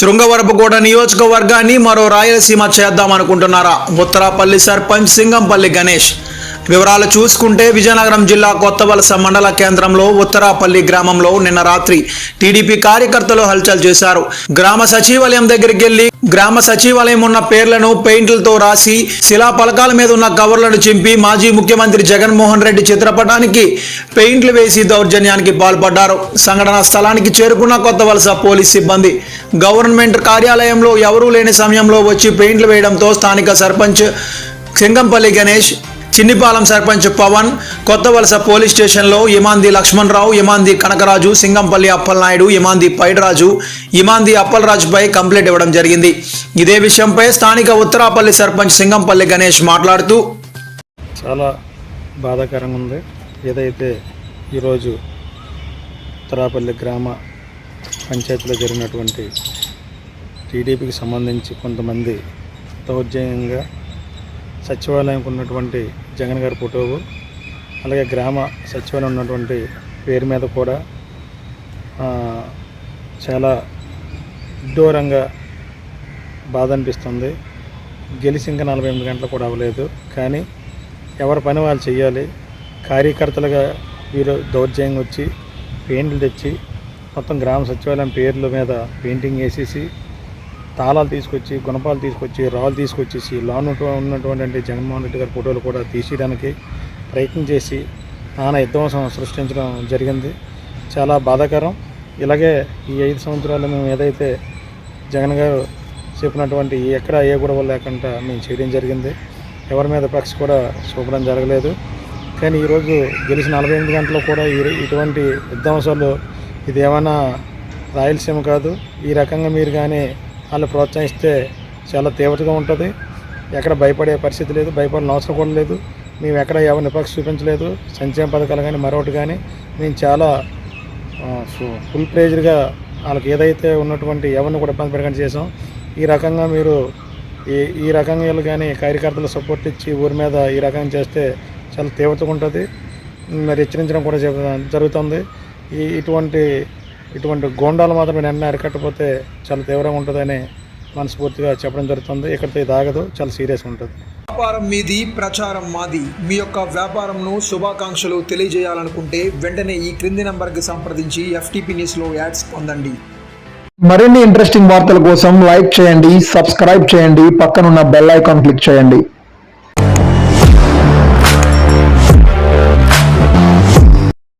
శృంగవరపుకోట నియోజకవర్గాన్ని మరో రాయలసీమ చేద్దాం అనుకుంటున్నారా ఉత్తరాపల్లి సర్పంచ్ సింగంపల్లి గణేష్ వివరాలు చూసుకుంటే విజయనగరం జిల్లా కొత్తవలస మండల కేంద్రంలో ఉత్తరాపల్లి గ్రామంలో నిన్న రాత్రి టీడీపీ కార్యకర్తలు హల్చల్ చేశారు. గ్రామ సచివాలయం దగ్గరికి వెళ్ళి గ్రామ సచివాలయం ఉన్న పేర్లను పెయింట్లతో రాసి శిలా పలకాల మీద ఉన్న కవర్లను చింపి మాజీ ముఖ్యమంత్రి జగన్మోహన్ రెడ్డి చిత్రపటానికి పెయింట్లు వేసి దౌర్జన్యానికి పాల్పడ్డారు. సంఘటన స్థలానికి చేరుకున్న కొత్త వలస పోలీస్ సిబ్బంది గవర్నమెంట్ కార్యాలయంలో ఎవరూ లేని సమయంలో వచ్చి పెయింట్లు వేయడంతో స్థానిక సర్పంచ్ సింగంపల్లి గణేష్ చిన్నిపాలెం సర్పంచ్ పవన్ కొత్త వలస పోలీస్ స్టేషన్లో ఇమాంది లక్ష్మణరావు ఇమాంది కనకరాజు సింగంపల్లి అప్పలనాయుడు ఇమాంది పైడరాజు ఇమాంది అప్పలరాజుపై కంప్లైంట్ ఇవ్వడం జరిగింది. ఇదే విషయంపై స్థానిక ఉత్తరాపల్లి సర్పంచ్ సింగంపల్లి గణేష్ మాట్లాడుతూ చాలా బాధాకరంగా ఉంది. ఏదైతే ఈరోజు ఉత్తరాపల్లి గ్రామ పంచాయతీలో జరిగినటువంటి టీడీపీకి సంబంధించి కొంతమంది దౌర్జన్యంగా సచివాలయంకు ఉన్నటువంటి జగన్ గారి ఫోటోవు అలాగే గ్రామ సచివాలయం ఉన్నటువంటి పేరు మీద కూడా చాలా విడ్డూరంగా బాధ అనిపిస్తుంది. గెలిచి ఇంకా నలభై ఎనిమిది గంటలు కూడా అవ్వలేదు. కానీ ఎవరి పని వాళ్ళు చేయాలి కార్యకర్తలుగా వీరు దౌర్జన్యం వచ్చి పెయింట్లు తెచ్చి మొత్తం గ్రామ సచివాలయం పేర్ల మీద పెయింటింగ్ వేసేసి తాళాలు తీసుకొచ్చి గుణపాలు తీసుకొచ్చి రాళ్ళు తీసుకొచ్చేసి లోన్ ఉన్నటువంటి జగన్మోహన్ రెడ్డి గారి ఫోటోలు కూడా తీసేయడానికి ప్రయత్నం చేసి నానా విధ్వంసం సృష్టించడం జరిగింది. చాలా బాధాకరం. ఇలాగే ఈ ఐదు సంవత్సరాలు మేము ఏదైతే జగన్ గారు చెప్పినటువంటి ఎక్కడ ఏ గొడవ లేకుండా మేము చేయడం జరిగింది. ఎవరి మీద పక్ష కూడా చూపడం జరగలేదు. కానీ ఈరోజు గెలిచిన నలభై ఎనిమిది గంటల్లో కూడా ఈ- ఇటువంటి విధ్వంసాలు ఇది ఏమైనా రాయలసీమ కాదు. ఈ రకంగా మీరు కానీ వాళ్ళు ప్రోత్సహిస్తే చాలా తీవ్రతగా ఉంటుంది. ఎక్కడ భయపడే పరిస్థితి లేదు భయపడిన అవసరం కూడా లేదు. మేము ఎక్కడ ఎవరిని నిపక్ష చూపించలేదు. సంక్షేమ పథకాలు కానీ మరొకటి కానీ మేము చాలా ఫుల్ ప్లేజ్డ్గా వాళ్ళకి ఏదైతే ఉన్నటువంటి ఎవరిని కూడా ఇబ్బంది పెట్టకుండా చేసాం ఈ రకంగా మీరు ఈ ఈ రకంగా కానీ కార్యకర్తలు సపోర్ట్ ఇచ్చి ఊరి మీద ఈ రకంగా చేస్తే చాలా తీవ్రతగా ఉంటుంది. మరి హెచ్చరించడం కూడా జరుగుతుంది. ఈ ఇటువంటి ఇటువంటి గోండాలు మాత్రం వెంటనే అరికట్టకపోతే చాలా తీవ్రంగా ఉంటుందని మనస్ఫూర్తిగా చెప్పడం జరుగుతుంది. ఇక్కడితో ఇది ఆగదు. చాలా సీరియస్గా ఉంటుంది. వ్యాపారం మీది ప్రచారం మాది. మీ యొక్క వ్యాపారంను శుభాకాంక్షలు తెలియజేయాలనుకుంటే వెంటనే ఈ క్రింది నంబర్కి సంప్రదించి ఎఫ్టీపీ న్యూస్లో యాడ్స్ పొందండి. మరిన్ని ఇంట్రెస్టింగ్ వార్తల కోసం లైక్ చేయండి సబ్స్క్రైబ్ చేయండి పక్కనున్న బెల్ ఐకాన్ క్లిక్ చేయండి.